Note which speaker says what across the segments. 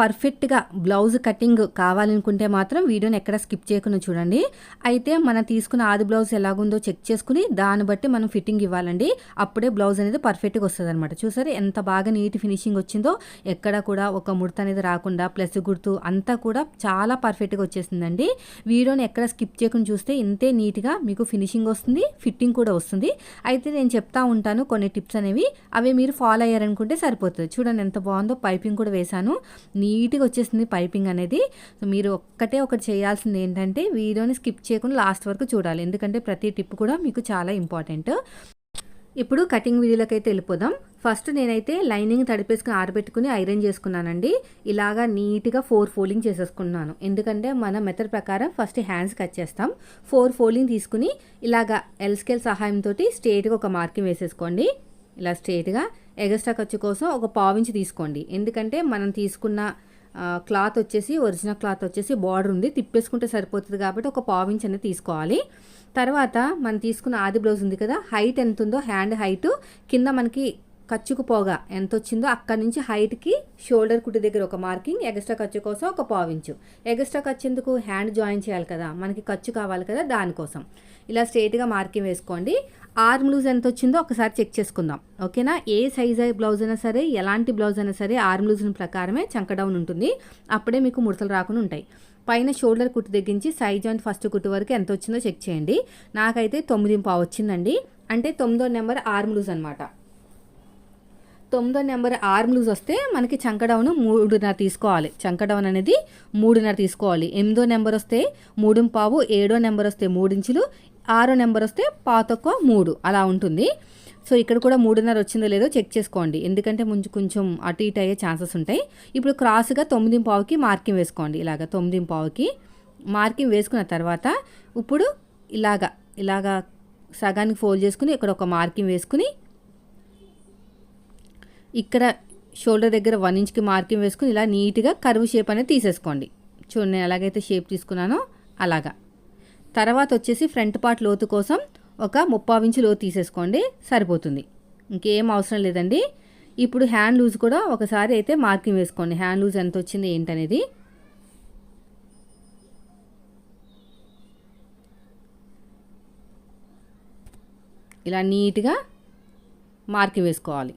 Speaker 1: పర్ఫెక్ట్గా blouse cutting కావాలనుకుంటే మాత్రం వీడియోని ఎక్కడ స్కిప్ చేయకుండా చూడండి. అయితే మనం తీసుకున్న ఆది బ్లౌజ్ ఎలాగుందో చెక్ చేసుకుని దాన్ని బట్టి మనం ఫిట్టింగ్ ఇవ్వాలండి. అప్పుడే బ్లౌజ్ అనేది పర్ఫెక్ట్గా వస్తుంది అనమాట చూసారు ఎంత బాగా నీట్ ఫినిషింగ్ వచ్చిందో. ఎక్కడ కూడా ఒక ముడత అనేది రాకుండా ప్లస్ గుర్తు అంతా కూడా చాలా పర్ఫెక్ట్గా వచ్చేసిందండి. వీడియోని ఎక్కడ స్కిప్ చేయకుండా చూస్తే ఇంతే నీట్గా మీకు ఫినిషింగ్ వస్తుంది ఫిట్టింగ్ కూడా వస్తుంది. అయితే నేను చెప్తా ఉంటాను కొన్ని టిప్స్ అనేవి. అవి మీరు ఫాలో అయ్యారనుకుంటే సరిపోతుంది. చూడండి ఎంత బాగుందో పైపింగ్ కూడా వేశాను. నీట్గా వచ్చేసింది పైపింగ్ అనేది. సో మీరు ఒక్కటే ఒకటి చేయాల్సింది ఏంటంటే వీడియోని స్కిప్ చేయకుండా లాస్ట్ వరకు చూడాలి. ఎందుకంటే ప్రతి టిప్ కూడా మీకు చాలా ఇంపార్టెంట్. ఇప్పుడు కటింగ్ వీడియోలోకి అయితే వెళ్ళిపోదాం. ఫస్ట్ నేనైతే లైనింగ్ తడిపేసుకుని ఆరబెట్టుకుని ఐరన్ చేసుకున్నానండి. ఇలాగా నీట్గా ఫోర్ ఫోల్డింగ్ చేసేసుకున్నాను. ఎందుకంటే మన మెథడ్ ప్రకారం ఫస్ట్ హ్యాండ్స్ కట్ చేస్తాం. ఫోర్ ఫోల్డింగ్ తీసుకుని ఇలాగా ఎల్ స్కేల్ సహాయంతో స్ట్రేట్గా ఒక మార్కింగ్ వేసేసుకోండి. ఇలా స్ట్రేట్గా ఎగస్ట్రా ఖర్చు కోసం ఒక పావించి తీసుకోండి. ఎందుకంటే మనం తీసుకున్న క్లాత్ వచ్చేసి ఒరిజినల్ క్లాత్ వచ్చేసి బార్డర్ ఉంది. తిప్పేసుకుంటే సరిపోతుంది కాబట్టి ఒక పావించి అనేది తీసుకోవాలి. తర్వాత మనం తీసుకున్న ఆది బ్లౌజ్ ఉంది కదా హైట్ ఎంత ఉందో హ్యాండ్ హైట్ కింద మనకి ఖర్చుకు పోగా ఎంత వచ్చిందో అక్కడి నుంచి హైట్కి షోల్డర్ కుట్టి దగ్గర ఒక మార్కింగ్ ఎగస్ట్రా ఖర్చు కోసం ఒక పావించు. ఎగస్ట్రా ఖర్చు ఎందుకు? హ్యాండ్ జాయిన్ చేయాలి కదా మనకి ఖర్చు కావాలి కదా దానికోసం ఇలా స్ట్రైట్గా మార్కింగ్ వేసుకోండి. ఆర్మ్ లూజ్ ఎంత వచ్చిందో ఒకసారి చెక్ చేసుకుందాం. ఓకేనా? ఏ సైజ్ బ్లౌజ్ అయినా సరే ఎలాంటి బ్లౌజ్ అయినా సరే ఆర్మ్ లూజ్ ప్రకారమే చంక డౌన్ ఉంటుంది. అప్పుడే మీకు ముడతలు రాకుండా ఉంటాయి. పైన షోల్డర్ కుట్టు దగ్గరించి సైజ్ జాయింట్ ఫస్ట్ కుట్టు వరకు ఎంత వచ్చిందో చెక్ చేయండి. నాకైతే తొమ్మిది పావు వచ్చిందండి. అంటే తొమ్మిదో నెంబర్ ఆర్మ్ లూజ్ అనమాట తొమ్మిదో నెంబర్ ఆర్మ్ లూజ్ వస్తే మనకి చంకడౌన్ మూడున్నర తీసుకోవాలి. చంకడౌన్ అనేది మూడున్నర తీసుకోవాలి. ఎనిమిదో నెంబర్ వస్తే మూడు పావు ఏడో నెంబర్ వస్తే మూడించులు ఆరో నెంబర్ వస్తే పాతొక్క మూడు. అలా ఉంటుంది. సో ఇక్కడ కూడా మూడున్నర వచ్చిందో లేదో చెక్ చేసుకోండి. ఎందుకంటే ముందు కొంచెం అటు ఇటు అయ్యే ఛాన్సెస్ ఉంటాయి. ఇప్పుడు క్రాస్గా తొమ్మిది పావుకి మార్కింగ్ వేసుకోండి. ఇలాగ తొమ్మిది పావుకి మార్కింగ్ వేసుకున్న తర్వాత ఇప్పుడు ఇలాగ ఇలాగా సగానికి ఫోల్డ్ చేసుకుని ఇక్కడ ఒక మార్కింగ్ వేసుకుని ఇక్కడ షోల్డర్ దగ్గర వన్ ఇంచ్కి మార్కింగ్ వేసుకుని ఇలా నీట్గా కరువు షేప్ అనేది తీసేసుకోండి. చూడండి నేను ఎలాగైతే షేప్ తీసుకున్నానో అలాగా. తర్వాత వచ్చేసి ఫ్రంట్ పార్ట్ లోతు కోసం ఒక ముప్పావు ఇంచు లోతు తీసేసుకోండి. సరిపోతుంది. ఇంకేం అవసరం లేదండి. ఇప్పుడు హ్యాండ్ లూజ్ కూడా ఒకసారి అయితే మార్కింగ్ వేసుకోండి. హ్యాండ్ లూజ్ ఎంత వచ్చింది ఏంటనేది. ఇలా నీట్గా మార్కింగ్ వేసుకోవాలి.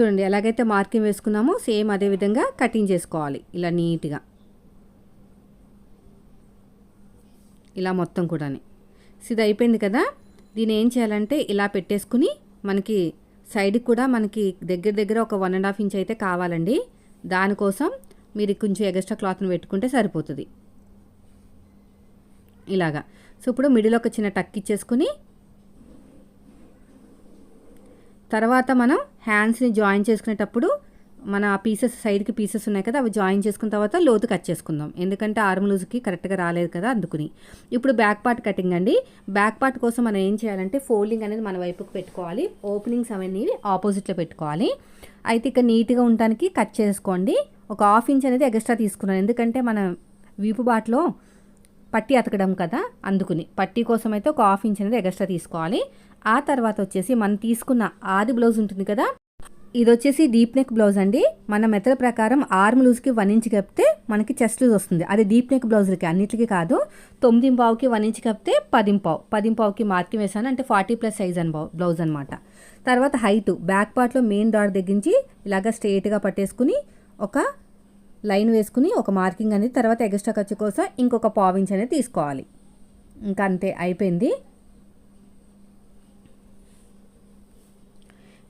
Speaker 1: చూడండి ఎలాగైతే మార్కింగ్ వేసుకున్నామో సేమ్ అదే విధంగా కటింగ్ చేసుకోవాలి ఇలా నీట్గా. ఇలా మొత్తం కూడా ఇది అయిపోయింది కదా? దీని ఏం చేయాలంటే ఇలా పెట్టేసుకుని మనకి సైడ్కి కూడా మనకి దగ్గర దగ్గర ఒక వన్ అండ్ హాఫ్ ఇంచ్ అయితే కావాలండి. దానికోసం మీరు కొంచెం ఎగస్ట్రా క్లాత్ని పెట్టుకుంటే సరిపోతుంది. ఇలాగా. సో ఇప్పుడు మిడిల్ ఒక చిన్న టక్ ఇచ్చేసుకుని తర్వాత మనం హ్యాండ్స్ని జాయిన్ చేసుకునేటప్పుడు మన పీసెస్ సైడ్కి పీసెస్ ఉన్నాయి కదా అవి జాయిన్ చేసుకున్న తర్వాత లోతు కట్ చేసుకుందాం. ఎందుకంటే ఆర్మ్ లూజ్కి కరెక్ట్గా రాలేదు కదా అందుకుని. ఇప్పుడు బ్యాక్ పార్ట్ కటింగ్ అండి. బ్యాక్ పార్ట్ కోసం మనం ఏం చేయాలంటే ఫోల్డింగ్ అనేది మన వైపుకి పెట్టుకోవాలి. ఓపెనింగ్స్ అవన్నీ ఆపోజిట్లో పెట్టుకోవాలి. అయితే ఇక నీట్గా ఉండటానికి కట్ చేసుకోండి. ఒక హాఫ్ ఇంచ్ అనేది ఎక్స్ట్రా తీసుకున్నాను. ఎందుకంటే మన వీపు బాట్లో పట్టి అతకడం కదా అందుకుని. పట్టి కోసం అయితే ఒక హాఫ్ ఇంచ్ అనేది ఎక్స్ట్రా తీసుకోవాలి. ఆ తర్వాత వచ్చేసి మనం తీసుకున్న ఆది బ్లౌజ్ ఉంటుంది కదా? ఇది వచ్చేసి డీప్ నెక్ బ్లౌజ్ అండి. మన మెథడ్ ప్రకారం ఆర్మ్ లూజ్కి వన్ ఇంచ్ కప్పితే మనకి చెస్ట్ లూజ్ వస్తుంది. అది డీప్ నెక్ బ్లౌజ్కి అన్నిటికీ కాదు. తొమ్మిది పావుకి వన్ ఇంచ్ కప్పితే పదింపావు పదింపావుకి మార్కింగ్ వేసాను అంటే ఫార్టీ ప్లస్ సైజ్ అని బ్లౌజ్ అనమాట తర్వాత హైట్ బ్యాక్ పార్ట్లో మెయిన్ డాట్ దగ్గరించి ఇలాగ స్ట్రేట్గా పట్టేసుకుని ఒక లైన్ వేసుకుని ఒక మార్కింగ్ అనేది తర్వాత ఎక్స్ట్రా ఖర్చు కోసం ఇంకొక పావించ్ అనేది తీసుకోవాలి. ఇంకా అంతే అయిపోయింది.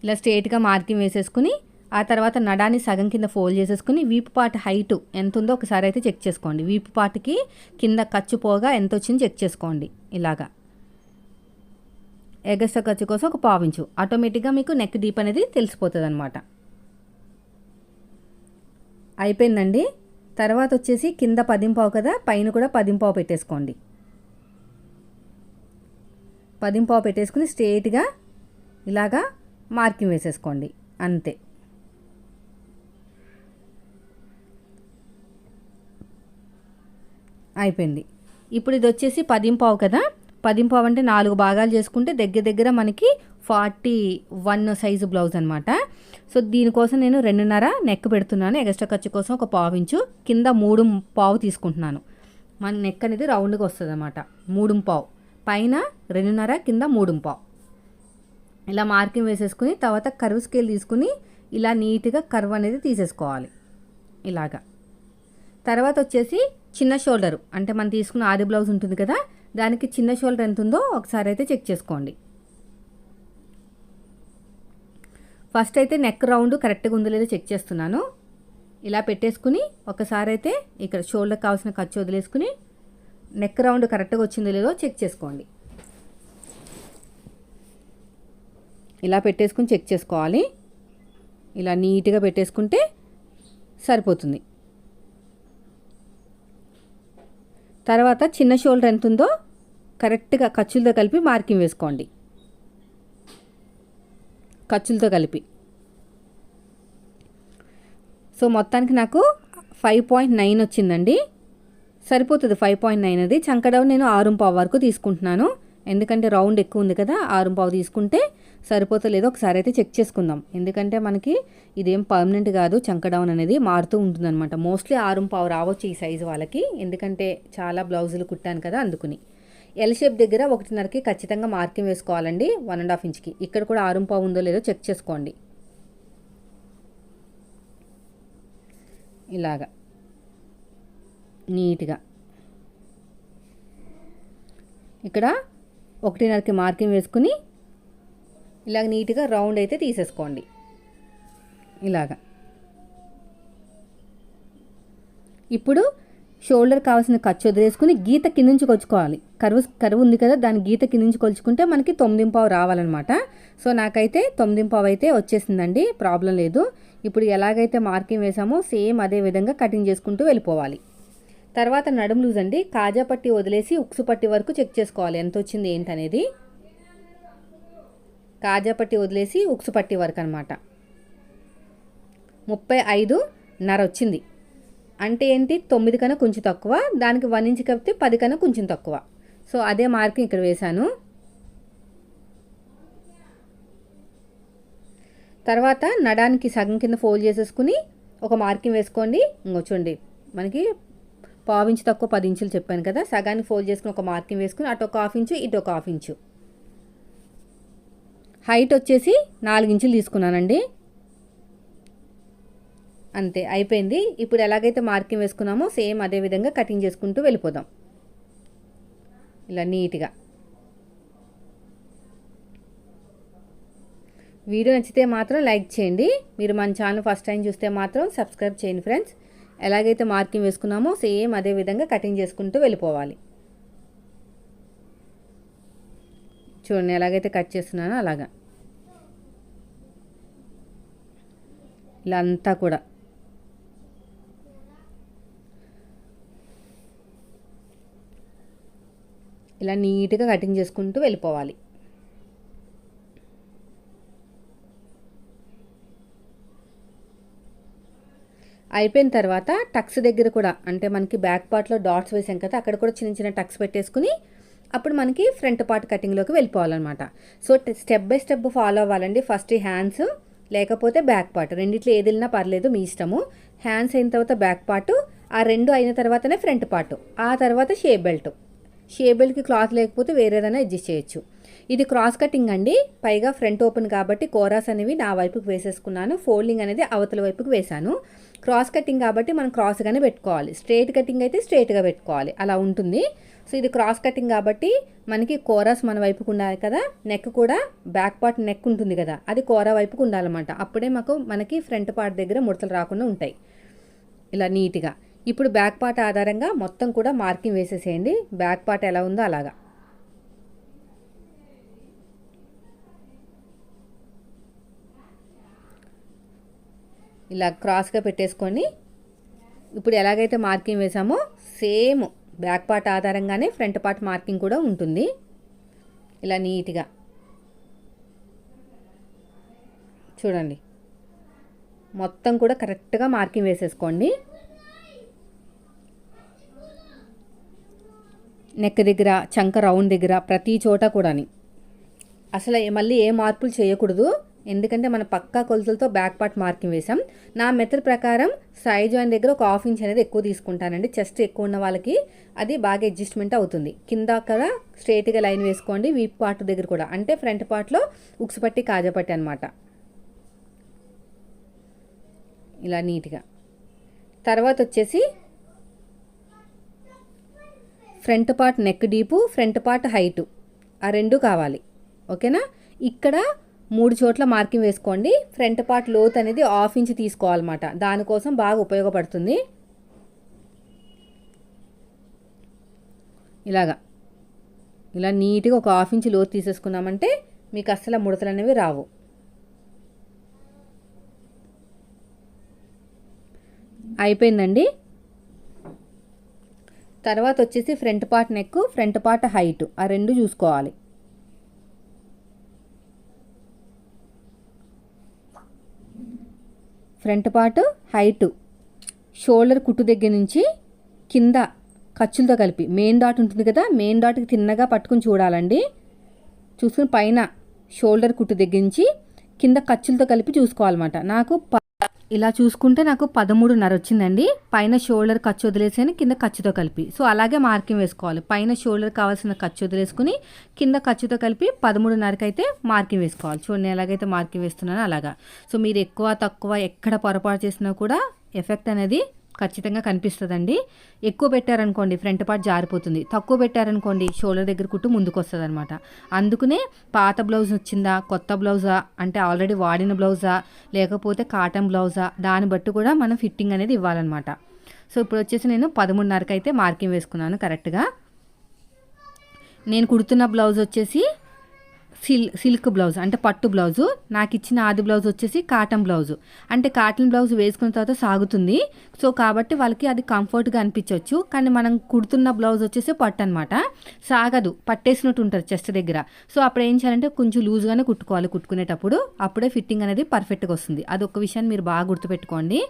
Speaker 1: ఇలా స్ట్రేట్గా మార్కింగ్ వేసేసుకుని ఆ తర్వాత నడాన్ని సగం కింద ఫోల్డ్ చేసేసుకుని వీపు పార్ట్ హైట్ ఎంత ఉందో ఒకసారి అయితే చెక్ చేసుకోండి. వీపు పార్ట్కి కింద ఖర్చు పోగా ఎంత వచ్చింది చెక్ చేసుకోండి ఇలాగా. ఎగస్ట్రా ఖర్చు కోసం ఒక పావించు ఆటోమేటిక్గా మీకు నెక్ డీప్ అనేది తెలిసిపోతుంది అనమాట అయిపోయిందండి. తర్వాత వచ్చేసి కింద పదింపావు కదా పైన కూడా పదింపావు పెట్టేసుకోండి. పదింపావు పెట్టేసుకుని స్ట్రేట్గా ఇలాగా మార్కింగ్ వేసేసుకోండి. అంతే. అయిపోయింది. ఇప్పుడు ఇది వచ్చేసి పదింపావు కదా? పదింపావు అంటే నాలుగు భాగాలు చేసుకుంటే దగ్గర దగ్గర మనకి ఫార్టీ వన్ సైజు బ్లౌజ్ అనమాట సో దీనికోసం నేను రెండున్నర నెక్ పెడుతున్నాను. ఎక్స్ట్రా ఖర్చు కోసం ఒక పావు ఇంచు కింద మూడు పావు తీసుకుంటున్నాను. మన నెక్ అనేది రౌండ్గా వస్తుంది అనమాట మూడు పావు పైన రెండున్నర కింద మూడు పావు ఇలా మార్కింగ్ వేసేసుకుని తర్వాత కర్వ్ స్కేల్ తీసుకుని ఇలా నీట్గా కర్వ్ అనేది తీసేసుకోవాలి. ఇలాగా. తర్వాత వచ్చేసి చిన్న షోల్డరు. అంటే మనం తీసుకున్న ఆది బ్లౌజ్ ఉంటుంది కదా దానికి చిన్న షోల్డర్ ఎంత ఉందో ఒకసారి అయితే చెక్ చేసుకోండి. ఫస్ట్ అయితే నెక్ రౌండ్ కరెక్ట్గా ఉందో లేదో చెక్ చేస్తున్నాను. ఇలా పెట్టేసుకుని ఒకసారి అయితే ఇక్కడ షోల్డర్ కావాల్సిన ఖర్చు వదిలేసుకుని నెక్ రౌండ్ కరెక్ట్గా వచ్చిందో లేదో చెక్ చేసుకోండి. ఇలా పెట్టేసుకుని చెక్ చేసుకోవాలి. ఇలా నీట్గా పెట్టేసుకుంటే సరిపోతుంది. తర్వాత చిన్న షోల్డర్ ఎంత ఉందో కరెక్ట్గా ఖర్చులతో కలిపి మార్కింగ్ వేసుకోండి. ఖర్చులతో కలిపి. సో మొత్తానికి నాకు ఫైవ్ పాయింట్ నైన్ వచ్చిందండి. సరిపోతుంది ఫైవ్ పాయింట్ నైన్ అది. చంకడౌన్ నేను ఆరు పావు వరకు తీసుకుంటున్నాను. ఎందుకంటే రౌండ్ ఎక్కువ ఉంది కదా ఆరు పావు తీసుకుంటే సరిపోతే లేదో ఒకసారి అయితే చెక్ చేసుకుందాం. ఎందుకంటే మనకి ఇదేం పర్మనెంట్ కాదు చంకడౌన్ అనేది మారుతూ ఉంటుందన్నమాట. మోస్ట్లీ ఆరు పావు రావచ్చు ఈ సైజు వాళ్ళకి. ఎందుకంటే చాలా బ్లౌజులు కుట్టాను కదా అందుకుని. ఎల్ షేప్ దగ్గర ఒకటిన్నరకి ఖచ్చితంగా మార్కింగ్ వేసుకోవాలండి వన్ అండ్ హాఫ్ ఇంచ్కి ఇక్కడ కూడా ఆరు పావు ఉందో లేదో చెక్ చేసుకోండి. ఇలాగా. నీట్గా. ఇక్కడ ఒకటిన్నరకి మార్కింగ్ వేసుకుని ఇలాగ నీట్గా రౌండ్ అయితే తీసేసుకోండి. ఇలాగా. ఇప్పుడు షోల్డర్ కావాల్సిన ఖర్చు వదిలేసుకుని గీత కింద నుంచి కొలుచుకోవాలి. కరువు కరువు ఉంది కదా దాని గీత కింద నుంచి కొలుచుకుంటే మనకి తొమ్మిదింపావు రావాలన్నమాట. సో నాకైతే తొమ్మిదింపావు అయితే వచ్చేసిందండి ప్రాబ్లం లేదు. ఇప్పుడు ఎలాగైతే మార్కింగ్ వేసామో సేమ్ అదే విధంగా కటింగ్ చేసుకుంటూ వెళ్ళిపోవాలి. తర్వాత నడుము లూజ్ అండి కాజా పట్టి వదిలేసి ఉక్సు పట్టి వరకు చెక్ చేసుకోవాలి. ఎంత వచ్చింది ఏంటనేది కాజా పట్టి వదిలేసి ఉక్సు పట్టి వరకు అనమాట ముప్పై ఐదు నర వచ్చింది. అంటే ఏంటి? తొమ్మిది కన్నా కొంచెం తక్కువ. దానికి వన్ ఇంచ్ కప్పితే పది కన్నా కొంచెం తక్కువ. సో అదే మార్కింగ్ ఇక్కడ వేశాను. తర్వాత నడానికి సగం కింద ఫోల్డ్ చేసేసుకుని ఒక మార్కింగ్ వేసుకోండి. ఇంకొచ్చండి మనకి పావు ఇంచు తక్కువ పది ఇంచులు చెప్పాను కదా సగాన్ని ఫోల్డ్ చేసుకుని ఒక మార్కింగ్ వేసుకుని అటు ఒక హాఫ్ ఇంచు ఇటు ఒక హాఫ్ ఇంచు. హైట్ వచ్చేసి నాలుగు ఇంచులు తీసుకున్నానండి. అంతే అయిపోయింది. ఇప్పుడు ఎలాగైతే మార్కింగ్ వేసుకున్నామో సేమ్ అదే విధంగా కటింగ్ చేసుకుంటూ వెళ్ళిపోదాం. ఇలా నీట్గా. వీడియో నచ్చితే మాత్రం లైక్ చేయండి. మీరు మన ఛానల్ ఫస్ట్ టైం చూస్తే మాత్రం సబ్స్క్రైబ్ చేయండి ఫ్రెండ్స్. ఎలాగైతే మార్కింగ్ వేసుకున్నామో సేమ్ అదే విధంగా కటింగ్ చేసుకుంటూ వెళ్ళిపోవాలి. చూడండి ఎలాగైతే కట్ చేస్తున్నానో అలాగా. ఇలా అంతా కూడా. ఇలా నీట్గా కటింగ్ చేసుకుంటూ వెళ్ళిపోవాలి. అయిపోయిన తర్వాత టక్స్ దగ్గర కూడా అంటే మనకి బ్యాక్ పార్ట్లో డాట్స్ వేసాం కదా అక్కడ కూడా చిన్న చిన్న టక్స్ పెట్టేసుకుని అప్పుడు మనకి ఫ్రంట్ పార్ట్ కటింగ్లోకి వెళ్ళిపోవాలన్నమాట. So step by step follow అవ్వాలండి. ఫస్ట్ హ్యాండ్స్ లేకపోతే బ్యాక్ పార్ట్. రెండిట్లో ఏది వెళ్ళినా పర్లేదు మీ ఇష్టము. హ్యాండ్స్ అయిన తర్వాత బ్యాక్ పార్ట్ ఆ రెండు అయిన తర్వాతనే ఫ్రంట్ పార్ట్. ఆ తర్వాత షేప్ బెల్ట్. షే బెల్ట్కి క్లాత్ లేకపోతే వేరేదైనా అడ్జస్ట్ చేయొచ్చు. ఇది క్రాస్ కటింగ్ అండి. పైగా ఫ్రంట్ ఓపెన్ కాబట్టి కోరాస్ అనేవి నా వైపుకి వేసేసుకున్నాను. ఫోల్డింగ్ అనేది అవతల వైపుకి వేశాను. క్రాస్ కటింగ్ కాబట్టి మనం క్రాస్గానే పెట్టుకోవాలి. స్ట్రేట్ కటింగ్ అయితే స్ట్రేట్గా పెట్టుకోవాలి. అలా ఉంటుంది. సో ఇది క్రాస్ కటింగ్ కాబట్టి మనకి కోరాస్ మన వైపుకు ఉండాలి కదా. నెక్ కూడా బ్యాక్ పార్ట్ నెక్ ఉంటుంది కదా. అది కోరా వైపుకు ఉండాలన్నమాట. అప్పుడే మాకు మనకి ఫ్రంట్ పార్ట్ దగ్గర ముడతలు రాకుండా ఉంటాయి. ఇలా నీట్గా. ఇప్పుడు బ్యాక్ పార్ట్ ఆధారంగా మొత్తం కూడా మార్కింగ్ వేసేసేయండి. బ్యాక్ పార్ట్ ఎలా ఉందో అలాగా. ఇలా క్రాస్గా పెట్టేసుకొని ఇప్పుడు ఎలాగైతే మార్కింగ్ వేసామో సేమ్ బ్యాక్ పార్ట్ ఆధారంగానే ఫ్రంట్ పార్ట్ మార్కింగ్ కూడా ఉంటుంది. ఇలా నీట్గా. చూడండి. మొత్తం కూడా కరెక్ట్గా మార్కింగ్ వేసేసుకోండి. నెక్ దగ్గర చంక రౌండ్ దగ్గర ప్రతి చోట కూడాని. అసలు మళ్ళీ ఏ మార్పులు చేయకూడదు. ఎందుకంటే మన పక్కా కొలతలతో బ్యాక్ పార్ట్ మార్కింగ్ వేసాం నా మెథడ్ ప్రకారం సైజ్ జాయిన్ దగ్గర ఒక హాఫ్ ఇంచ్ అనేది ఎక్కువ తీసుకుంటానండి. చెస్ట్ ఎక్కువ ఉన్న వాళ్ళకి అది బాగా అడ్జస్ట్మెంట్ అవుతుంది. కింద అక్కడ స్ట్రేట్గా లైన్ వేసుకోండి. వీప్ పార్ట్ దగ్గర కూడా. అంటే ఫ్రంట్ పార్ట్లో ఉక్సు పట్టి కాజపట్టి అనమాట ఇలా నీట్గా తర్వాత వచ్చేసి front part neck deep front part height ఆ రెండు కావాలి. ఓకేనా? ఇక్కడ మూడు చోట్ల మార్కింగ్ వేసుకోండి. ఫ్రంట్ పార్ట్ లోత్ అనేది హాఫ్ ఇంచ్ తీసుకోవాలన్నమాట. దానికోసం బాగా ఉపయోగపడుతుంది. ఇలాగా. ఇలా నీట్గా ఒక హాఫ్ ఇంచ్ లోతు తీసేసుకున్నామంటే మీకు అస్సలు ముడతలు అనేవి రావు. అయిపోయిందండి. తర్వాత వచ్చేసి front part neck front part height ఆ రెండు చూసుకోవాలి. Front part height. షోల్డర్ కుట్టు దగ్గర నుంచి కింద ఖర్చులతో కలిపి. మెయిన్ డాట్ ఉంటుంది కదా మెయిన్ డాట్కి తిన్నగా పట్టుకుని చూడాలండి. చూసుకుని పైన షోల్డర్ కుట్టు దగ్గర నుంచి కింద ఖర్చులతో కలిపి చూసుకోవాలన్నమాట. నాకు ఇలా చూసుకుంటే నాకు పదమూడున్నర వచ్చిందండి. పైన షోల్డర్ ఖర్చు వదిలేసాను కింద ఖర్చుతో కలిపి. సో అలాగే మార్కింగ్ వేసుకోవాలి. పైన షోల్డర్ కావాల్సిన ఖర్చు వదిలేసుకుని కింద ఖర్చుతో కలిపి పదమూడున్నరకి అయితే మార్కింగ్ వేసుకోవాలి. చూడండి ఎలాగైతే మార్కింగ్ వేస్తున్నానో అలాగా. సో మీరు ఎక్కువ తక్కువ ఎక్కడ పొరపాటు చేసినా కూడా ఎఫెక్ట్ అనేది ఖచ్చితంగా కనిపిస్తుందండి. ఎక్కువ పెట్టారనుకోండి ఫ్రంట్ పార్ట్ జారిపోతుంది. తక్కువ పెట్టారనుకోండి షోల్డర్ దగ్గర కుట్టు ముందుకు వస్తుంది అనమాట అందుకనే పాత బ్లౌజ్ వచ్చిందా కొత్త బ్లౌజా అంటే ఆల్రెడీ వాడిన బ్లౌజా లేకపోతే కాటన్ బ్లౌజా దాన్ని బట్టి కూడా మనం ఫిట్టింగ్ అనేది ఇవ్వాలన్నమాట. సో ఇప్పుడు వచ్చేసి నేను పదమూడున్నరకు అయితే మార్కింగ్ వేసుకున్నాను కరెక్ట్గా. నేను కుడుతున్న బ్లౌజ్ వచ్చేసి సిల్ సిల్క్ బ్లౌజ్ అంటే పట్టు బ్లౌజు. నాకు ఇచ్చిన ఆది బ్లౌజ్ వచ్చేసి కాటన్ బ్లౌజు. అంటే కాటన్ బ్లౌజ్ వేసుకున్న తర్వాత సాగుతుంది. సో కాబట్టి వాళ్ళకి అది కంఫర్ట్గా అనిపించవచ్చు కానీ మనం కుడుతున్న బ్లౌజ్ వచ్చేసి పట్టు అనమాట సాగదు. పట్టేసినట్టు ఉంటుంది చెస్ట్ దగ్గర. సో అప్పుడు ఏం చేయాలంటే కొంచెం లూజ్గానే కుట్టుకోవాలి కుట్టుకునేటప్పుడు. అప్పుడే ఫిట్టింగ్ అనేది పర్ఫెక్ట్గా వస్తుంది. అది ఒక విషయాన్ని మీరు బాగా గుర్తుపెట్టుకోండి.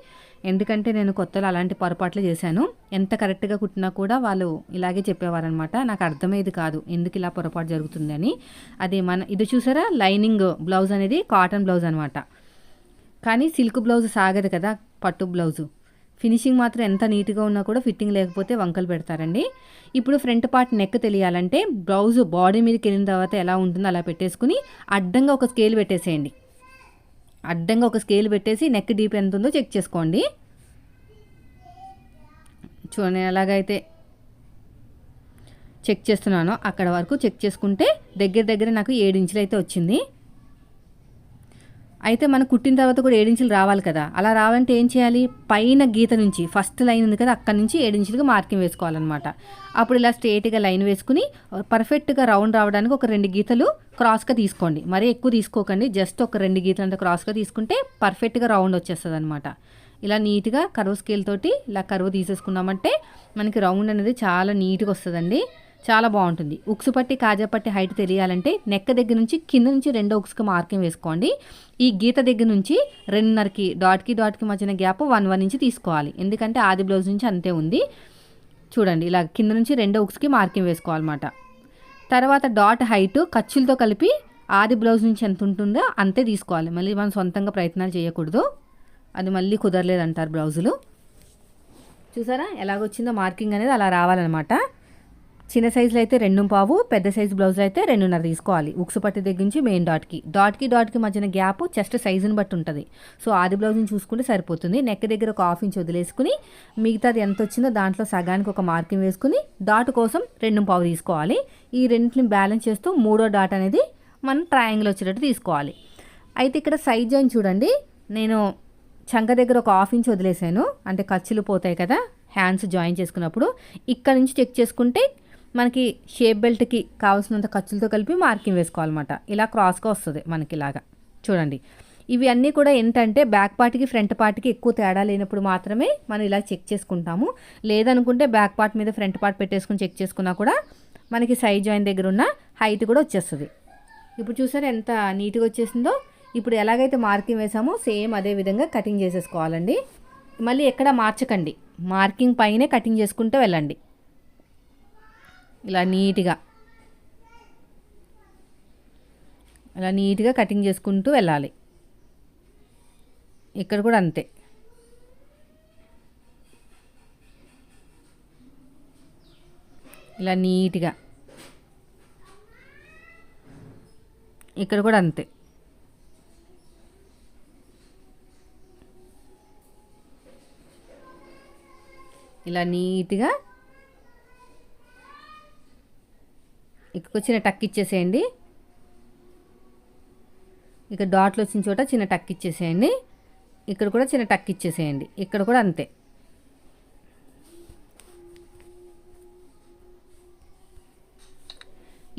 Speaker 1: ఎందుకంటే నేను కొత్తలో అలాంటి పొరపాట్లు చేశాను. ఎంత కరెక్ట్గా కుట్టినా కూడా వాళ్ళు ఇలాగే చెప్పేవారనమాట నాకు అర్థమయ్యేది కాదు ఎందుకు ఇలా పొరపాటు జరుగుతుందని అది మన ఇది చూసారా? లైనింగ్ బ్లౌజ్ అనేది కాటన్ బ్లౌజ్ అనమాట కానీ సిల్క్ బ్లౌజ్ సాగదు కదా పట్టు బ్లౌజు. ఫినిషింగ్ మాత్రం ఎంత నీట్గా ఉన్నా కూడా ఫిట్టింగ్ లేకపోతే వంకలు పెడతారండి. ఇప్పుడు ఫ్రంట్ పార్ట్ నెక్ తెలియాలంటే బ్లౌజ్ బాడీ మీదకి వెళ్ళిన తర్వాత ఎలా ఉంటుందో అలా పెట్టేసుకుని అడ్డంగా ఒక స్కేల్ పెట్టేసేయండి. అడ్డంగా ఒక స్కేల్ పెట్టేసి నెక్ డీప్ ఎంత ఉందో చెక్ చేసుకోండి. చూడండి ఎలాగైతే చెక్ చేస్తున్నానో అక్కడ వరకు చెక్ చేసుకుంటే దగ్గర దగ్గర నాకు ఏడు ఇంచులు అయితే వచ్చింది. అయితే మనం కుట్టిన తర్వాత కూడా ఏడించులు రావాలి కదా. అలా రావాలంటే ఏం చేయాలి? పైన గీత నుంచి ఫస్ట్ లైన్ ఉంది కదా అక్కడ నుంచి ఏడించులుగా మార్కింగ్ వేసుకోవాలన్నమాట. అప్పుడు ఇలా స్ట్రేట్గా లైన్ వేసుకుని పర్ఫెక్ట్గా రౌండ్ రావడానికి ఒక రెండు గీతలు క్రాస్గా తీసుకోండి. మరీ ఎక్కువ తీసుకోకండి. జస్ట్ ఒక రెండు గీతలు అంతా క్రాస్గా తీసుకుంటే పర్ఫెక్ట్గా రౌండ్ వచ్చేస్తుంది అనమాట ఇలా నీట్గా కరువు స్కేల్ తోటి ఇలా కరువు తీసేసుకున్నామంటే మనకి రౌండ్ అనేది చాలా నీట్గా వస్తుందండి. చాలా బాగుంటుంది. ఉక్సు పట్టి కాజా పట్టి హైట్ తెలియాలంటే నెక్క దగ్గర నుంచి కింద నుంచి రెండో ఉక్సుకి మార్కింగ్ వేసుకోండి. ఈ గీత దగ్గర నుంచి రెండున్నరకి డాట్కి డాట్కి మధ్యన గ్యాప్ వన్ వన్ నుంచి తీసుకోవాలి. ఎందుకంటే ఆది బ్లౌజ్ నుంచి అంతే ఉంది. చూడండి ఇలా కింద నుంచి రెండో ఉక్స్కి మార్కింగ్ వేసుకోవాలన్నమాట. తర్వాత డాట్ హైట్ ఖర్చులతో కలిపి ఆది బ్లౌజ్ నుంచి ఎంత ఉంటుందో అంతే తీసుకోవాలి. మళ్ళీ మనం సొంతంగా ప్రయత్నాలు చేయకూడదు. అది మళ్ళీ కుదరలేదంటారు బ్లౌజులు. చూసారా? ఎలాగొచ్చిందో మార్కింగ్ అనేది అలా రావాలన్నమాట. చిన్న సైజులో అయితే రెండు పావు పెద్ద సైజు బ్లౌజ్ అయితే రెండున్నర తీసుకోవాలి. ఉక్సు పట్టి దగ్గర నుంచి మెయిన్ డాట్కి డాట్కి డాట్కి మధ్యన గ్యాప్ చెస్ట్ సైజుని బట్టి ఉంటుంది. సో ఆది బ్లౌజ్ని చూసుకుంటే సరిపోతుంది. నెక్ దగ్గర ఒక హాఫ్ ఇంచ్ వదిలేసుకుని మిగతాది ఎంత వచ్చిందో దాంట్లో సగానికి ఒక మార్కింగ్ వేసుకుని డాట్ కోసం రెండు పావు తీసుకోవాలి. ఈ రెండింటిని బ్యాలెన్స్ చేస్తూ మూడో డాట్ అనేది మనం ట్రయాంగిల్ వచ్చేటట్టు తీసుకోవాలి. అయితే ఇక్కడ సైజ్ జాయిన్ చూడండి. నేను చంక దగ్గర ఒక హాఫ్ ఇంచ్ వదిలేసాను. అంటే ఖర్చులు పోతాయి కదా హ్యాండ్స్ జాయిన్ చేసుకున్నప్పుడు. ఇక్కడ నుంచి చెక్ చేసుకుంటే మనకి షేప్ బెల్ట్కి కావాల్సినంత ఖర్చులతో కలిపి మార్కింగ్ వేసుకోవాలన్నమాట. ఇలా క్రాస్గా వస్తుంది మనకి ఇలాగా. చూడండి. ఇవి అన్నీ కూడా ఏంటంటే బ్యాక్ పార్ట్కి ఫ్రంట్ పార్ట్కి ఎక్కువ తేడా లేనప్పుడు మాత్రమే మనం ఇలా చెక్ చేసుకుంటాము. లేదనుకుంటే బ్యాక్ పార్ట్ మీద ఫ్రంట్ పార్ట్ పెట్టేసుకుని చెక్ చేసుకున్నా కూడా మనకి సైజ్ జాయిన్ దగ్గర ఉన్న హైట్ కూడా వచ్చేస్తుంది. ఇప్పుడు చూసారు ఎంత నీట్గా వచ్చేసిందో? ఇప్పుడు ఎలాగైతే మార్కింగ్ వేసామో సేమ్ అదే విధంగా కటింగ్ చేసేసుకోవాలండి. మళ్ళీ ఎక్కడ మార్చకండి. మార్కింగ్ పైనే కటింగ్ చేసుకుంటూ వెళ్ళండి. ఇలా నీట్గా. అలా నీట్గా కటింగ్ చేసుకుంటూ వెళ్ళాలి. ఇక్కడ కూడా అంతే. ఇలా నీట్గా. ఇక్కడ కూడా అంతే. ఇలా నీట్గా ఇక్కడికి చిన్న టక్ ఇచ్చేసేయండి. ఇక డాట్లు వచ్చిన చోట చిన్న టక్ ఇచ్చేసేయండి. ఇక్కడ కూడా చిన్న టక్ ఇచ్చేసేయండి. ఇక్కడ కూడా అంతే.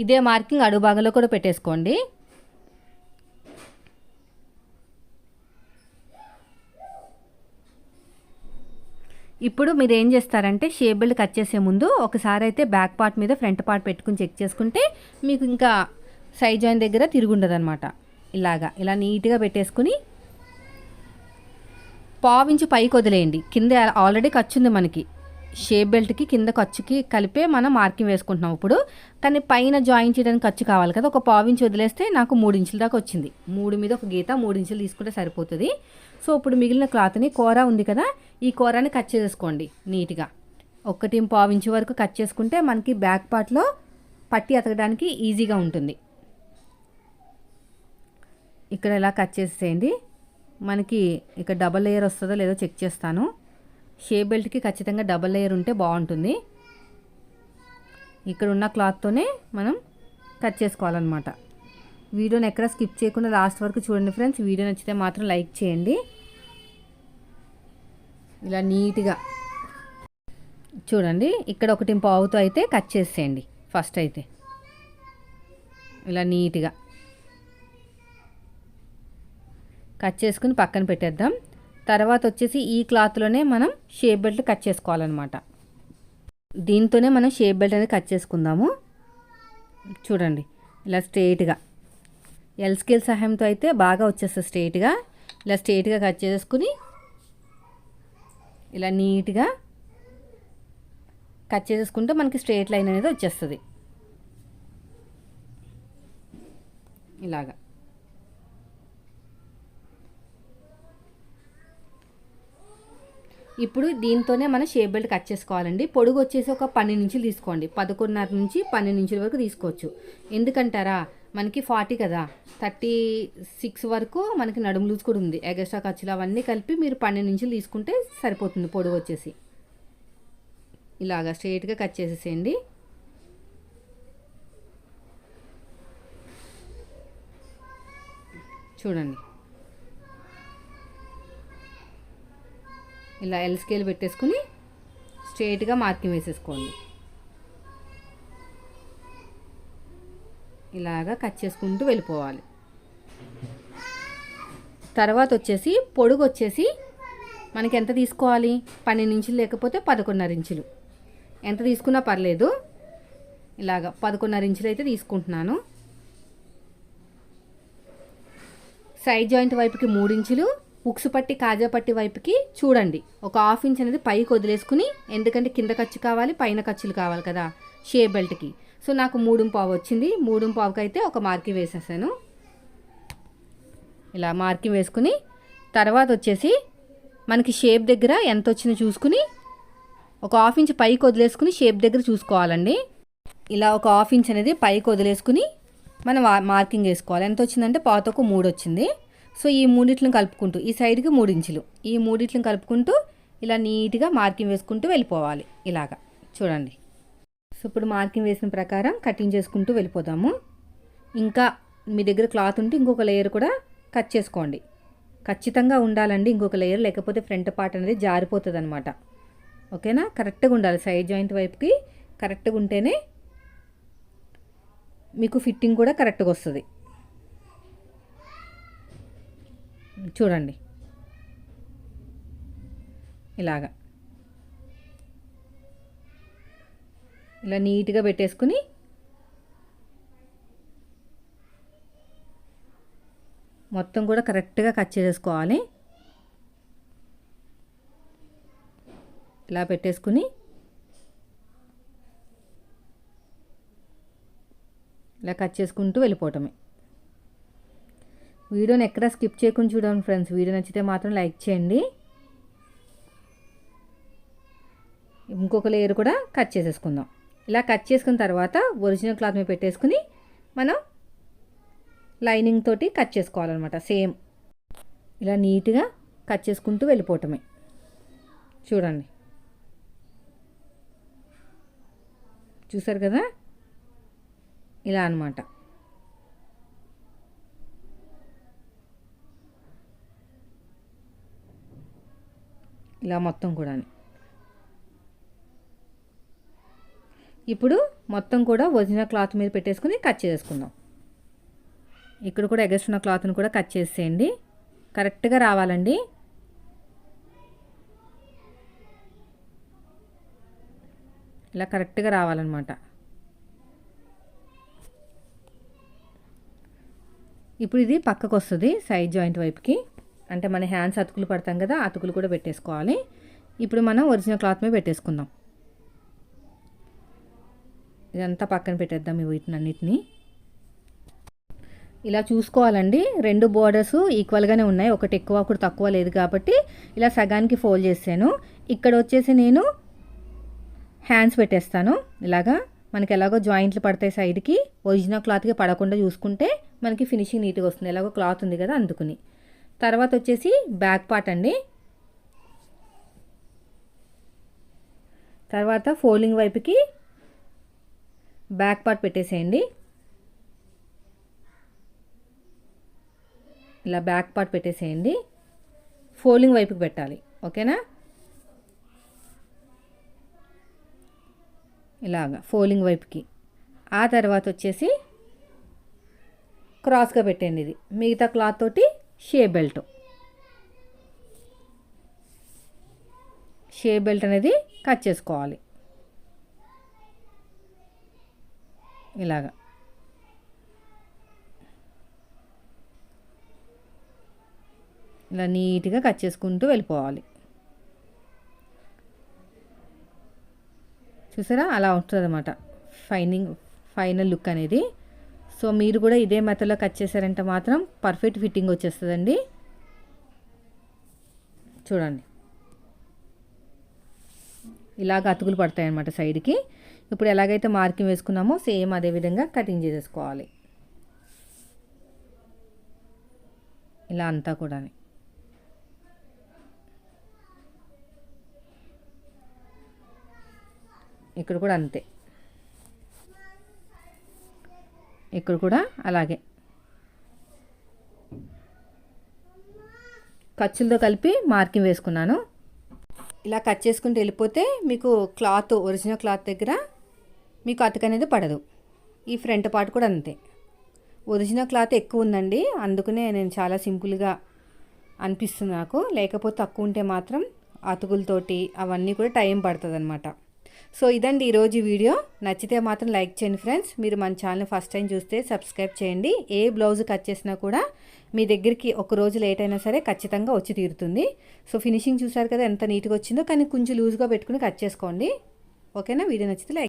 Speaker 1: ఇదే మార్కింగ్ అడుగు భాగంలో కూడా పెట్టేసుకోండి. ఇప్పుడు మీరు ఏం చేస్తారంటే షేప్ బెల్ట్ కట్ చేసే ముందు ఒకసారి అయితే బ్యాక్ పార్ట్ మీద ఫ్రంట్ పార్ట్ పెట్టుకుని చెక్ చేసుకుంటే మీకు ఇంకా సైడ్ జాయిన్ దగ్గర తిరుగుండదనమాట ఇలాగా ఇలా నీట్గా పెట్టేసుకుని పావించి పైకి వదిలేయండి. కింద ఆల్రెడీ ఖర్చు ఉంది మనకి. షేప్ బెల్ట్కి కింద ఖర్చుకి కలిపే మనం మార్కింగ్ వేసుకుంటున్నాం ఇప్పుడు. కానీ పైన జాయిన్ చేయడానికి ఖర్చు కావాలి కదా. ఒక పావించి వదిలేస్తే నాకు మూడు ఇంచుల దాకా వచ్చింది. మూడు మీద ఒక గీత మూడు ఇంచులు తీసుకుంటే సరిపోతుంది. సో ఇప్పుడు మిగిలిన క్లాత్ని కూర ఉంది కదా. ఈ కూరని కట్ చేసుకోండి నీట్గా. ఒకటి పావించి వరకు కట్ చేసుకుంటే మనకి బ్యాక్ పార్ట్లో పట్టి అతకడానికి ఈజీగా ఉంటుంది. ఇక్కడ ఇలా కట్ చేసేయండి. మనకి ఇక్కడ డబల్ లేయర్ వస్తుందో లేదో చెక్ చేస్తాను. షే బెల్ట్కి ఖచ్చితంగా డబల్ లేయర్ ఉంటే బాగుంటుంది. ఇక్కడ ఉన్న క్లాత్తోనే మనం కట్ చేసుకోవాలన్నమాట. వీడియోని ఎక్కడ స్కిప్ చేయకుండా లాస్ట్ వరకు చూడండి ఫ్రెండ్స్. వీడియో నచ్చితే మాత్రం లైక్ చేయండి. ఇలా నీట్గా చూడండి. ఇక్కడ ఒకటి పావుతో అయితే కట్ చేసేయండి. ఫస్ట్ అయితే ఇలా నీట్గా కట్ చేసుకుని పక్కన పెట్టేద్దాం. తర్వాత వచ్చేసి ఈ క్లాత్లోనే మనం షేప్ బెల్ట్ కట్ చేసుకోవాలన్నమాట. దీంతోనే మనం షేప్ బెల్ట్ అనేది కట్ చేసుకుందాము. చూడండి ఇలా స్ట్రైట్గా ఎల్ స్కేల్ సహాయంతో అయితే బాగా వచ్చేస్తుంది స్ట్రైట్గా ఇలా స్ట్రైట్గా కట్ చేసుకుని ఇలా నీట్గా కట్ చేసేసుకుంటే మనకి స్ట్రైట్ లైన్ అనేది వచ్చేస్తుంది. ఇలాగా. ఇప్పుడు దీంతోనే మనం షేప్ బెల్ట్ కట్ చేసుకోవాలండి. పొడుగు వచ్చేసి ఒక పన్నెండు ఇంచులు తీసుకోండి. పదకొండున్నర నుంచి పన్నెండు ఇంచుల వరకు తీసుకోవచ్చు. ఎందుకంటారా? మనకి ఫార్టీ కదా. థర్టీ సిక్స్ వరకు మనకి నడుము లూజ్ కూడా ఉంది. ఎగస్ట్రా ఖర్చులు అవన్నీ కలిపి మీరు పన్నెండు ఇంచులు తీసుకుంటే సరిపోతుంది పొడుగు వచ్చేసి. ఇలాగా స్ట్రైట్గా కట్ చేసేసేయండి. చూడండి. ఇలా ఎల్ స్కేల్ పెట్టేసుకుని స్ట్రైట్గా మార్కింగ్ వేసేసుకోండి. ఇలాగా కట్ చేసుకుంటూ వెళ్ళిపోవాలి. తర్వాత వచ్చేసి పొడుగు వచ్చేసి మనకి ఎంత తీసుకోవాలి? పన్నెండు ఇంచులు లేకపోతే పదకొండున్నర ఇంచులు. ఎంత తీసుకున్నా పర్లేదు. ఇలాగ పదకొండున్నర ఇంచులు అయితే తీసుకుంటున్నాను. సైడ్ జాయింట్ వైపుకి మూడు ఇంచులు ఉక్సు పట్టి కాజా పట్టి వైపుకి చూడండి. ఒక హాఫ్ ఇంచ్ అనేది పైకి వదిలేసుకుని ఎందుకంటే కింద ఖర్చు కావాలి పైన ఖర్చులు కావాలి కదా షేప్ బెల్ట్కి. సో నాకు మూడు పావు వచ్చింది. మూడు పావుకి అయితే ఒక మార్కింగ్ వేసేసాను. ఇలా మార్కింగ్ వేసుకుని తర్వాత వచ్చేసి మనకి షేప్ దగ్గర ఎంత వచ్చిందో చూసుకుని ఒక హాఫ్ ఇంచ్ పైకి వదిలేసుకుని షేప్ దగ్గర చూసుకోవాలండి. ఇలా ఒక హాఫ్ ఇంచ్ అనేది పైకి వదిలేసుకుని మనం మార్కింగ్ వేసుకోవాలి. ఎంత వచ్చిందంటే పాతకు మూడు వచ్చింది. సో ఈ మూడిట్లను కలుపుకుంటూ ఈ సైడ్కి మూడు ఇంచులు. ఈ మూడిట్లను కలుపుకుంటూ ఇలా నీట్గా మార్కింగ్ వేసుకుంటూ వెళ్ళిపోవాలి ఇలాగా. చూడండి. సో ఇప్పుడు మార్కింగ్ వేసిన ప్రకారం కటింగ్ చేసుకుంటూ వెళ్ళిపోదాము. ఇంకా మీ దగ్గర క్లాత్ ఉంటే ఇంకొక లేయర్ కూడా కట్ చేసుకోండి. ఖచ్చితంగా ఉండాలండి ఇంకొక లేయర్ లేకపోతే ఫ్రంట్ పార్ట్ అనేది జారిపోతుంది అనమాట ఓకేనా? కరెక్ట్గా ఉండాలి. సైడ్ జాయింట్ వైపుకి కరెక్ట్గా ఉంటేనే మీకు ఫిట్టింగ్ కూడా కరెక్ట్గా వస్తుంది. చూడండి. ఇలాగా. ఇలా నీట్గా పెట్టేసుకుని మొత్తం కూడా కరెక్ట్గా కట్ చేసేసుకోవాలి ఇలా పెట్టేసుకుని ఇలా కట్ చేసుకుంటూ వెళ్ళిపోవటమే. వీడియోని ఎక్కడ స్కిప్ చేయకుండా చూడండి ఫ్రెండ్స్. వీడియో నచ్చితే మాత్రం లైక్ చేయండి. ఇంకొక లేయర్ కూడా కట్ చేసేసుకుందాం. ఇలా కట్ చేసుకున్న తర్వాత ఒరిజినల్ క్లాత్ మీద పెట్టేసుకుని మనం లైనింగ్ తోటి కట్ చేసుకోవాలన్నమాట. సేమ్ ఇలా నీట్గా కట్ చేసుకుంటూ వెళ్ళిపోవటమే. చూడండి. చూసారు కదా? ఇలా అనమాట ఇలా మొత్తం కూడా ఇప్పుడు మొత్తం కూడా ఒరిజినల్ క్లాత్ మీద పెట్టేసుకుని కట్ చేసుకుందాం. ఇక్కడ కూడా ఎగస్ట్ ఉన్న క్లాత్ని కూడా కట్ చేసేయండి. కరెక్ట్గా రావాలండి. ఇలా కరెక్ట్గా రావాలన్నమాట. ఇప్పుడు ఇది పక్కకు వస్తుంది సైడ్ జాయింట్ వైపుకి. అంటే మన హ్యాండ్స్ అతుకులు పడతాం కదా అతుకులు కూడా పెట్టేసుకోవాలి. ఇప్పుడు మనం ఒరిజినల్ క్లాత్ మీద పెట్టేసుకుందాం. ఇదంతా పక్కన పెట్టేద్దాం వీటిని అన్నిటిని ఇలా చూసుకోవాలండి. రెండు బోర్డర్స్ ఈక్వల్గానే ఉన్నాయి. ఒకటి ఎక్కువ ఒకటి తక్కువ లేదు కాబట్టి ఇలా సగానికి ఫోల్డ్ చేసాను ఇక్కడ వచ్చేసి నేను హ్యాండ్స్ పెట్టేస్తాను. ఇలాగా మనకి ఎలాగో జాయింట్లు పడతాయి సైడ్కి ఒరిజినల్ క్లాత్కి పడకుండా చూసుకుంటే మనకి ఫినిషింగ్ నీట్గా వస్తుంది. ఎలాగో క్లాత్ ఉంది కదా అందుకుని. తర్వాత వచ్చేసి బ్యాక్ పార్ట్ అండి. తర్వాత ఫోల్డింగ్ వైపుకి బ్యాక్ పార్ట్ పెట్టేసేయండి. ఇలా బ్యాక్ పార్ట్ పెట్టేసేయండి. ఫోల్డింగ్ వైపుకి పెట్టాలి. ఓకేనా? ఇలాగా ఫోల్డింగ్ వైపుకి. ఆ తర్వాత వచ్చేసి క్రాస్గా పెట్టండి ఇది. మిగతా క్లాత్ తోటి షే బెల్ట్. షే బెల్ట్ అనేది కట్ చేసుకోవాలి. ఇలాగా. ఇలా నీట్గా కట్ చేసుకుంటూ వెళ్ళిపోవాలి. చూసారా? అలా ఉంటుంది అనమాట ఫైనింగ్ ఫైనల్ లుక్ అనేది సో మీరు కూడా ఇదే మెథడ్లో కట్ చేశారంటే మాత్రం పర్ఫెక్ట్ ఫిట్టింగ్ వచ్చేస్తుందండి. చూడండి. ఇలాగ అతుకులు పడతాయి అన్నమాట సైడ్కి. ఇప్పుడు ఎలాగైతే మార్కింగ్ వేసుకున్నామో సేమ్ అదే విధంగా కటింగ్ చేసేసుకోవాలి. ఇలా అంతా కూడా ఇక్కడ కూడా అంతే. ఇక్కడ కూడా అలాగే. ఖర్చులతో కలిపి మార్కింగ్ వేసుకున్నాను. ఇలా కట్ చేసుకుంటూ వెళ్ళిపోతే మీకు క్లాత్ ఒరిజినల్ క్లాత్ దగ్గర మీకు అతకనేది అనేది పడదు. ఈ ఫ్రంట్ పార్ట్ కూడా అంతే. ఒరిజినల్ క్లాత్ ఎక్కువ ఉందండి. అందుకనే నేను చాలా సింపుల్గా అనిపిస్తుంది నాకు. లేకపోతే తక్కువ ఉంటే మాత్రం అతుకులతోటి అవన్నీ కూడా టైం పడుతుంది అనమాట సో ఇదండి ఈరోజు వీడియో. నచ్చితే మాత్రం లైక్ చేయండి ఫ్రెండ్స్. మీరు మన ఛానల్ ఫస్ట్ టైం చూస్తే సబ్స్క్రైబ్ చేయండి. ఏ బ్లౌజ్ కట్ చేసినా కూడా మీ దగ్గరికి ఒక రోజు లేట్ అయినా సరే ఖచ్చితంగా వచ్చి తీరుతుంది. సో ఫినిషింగ్ చూసారు కదా ఎంత నీట్గా వచ్చిందో కానీ కొంచెం లూజ్గా పెట్టుకుని కట్ చేసుకోండి. ఓకేనా? వీడియో నచ్చితే లైక్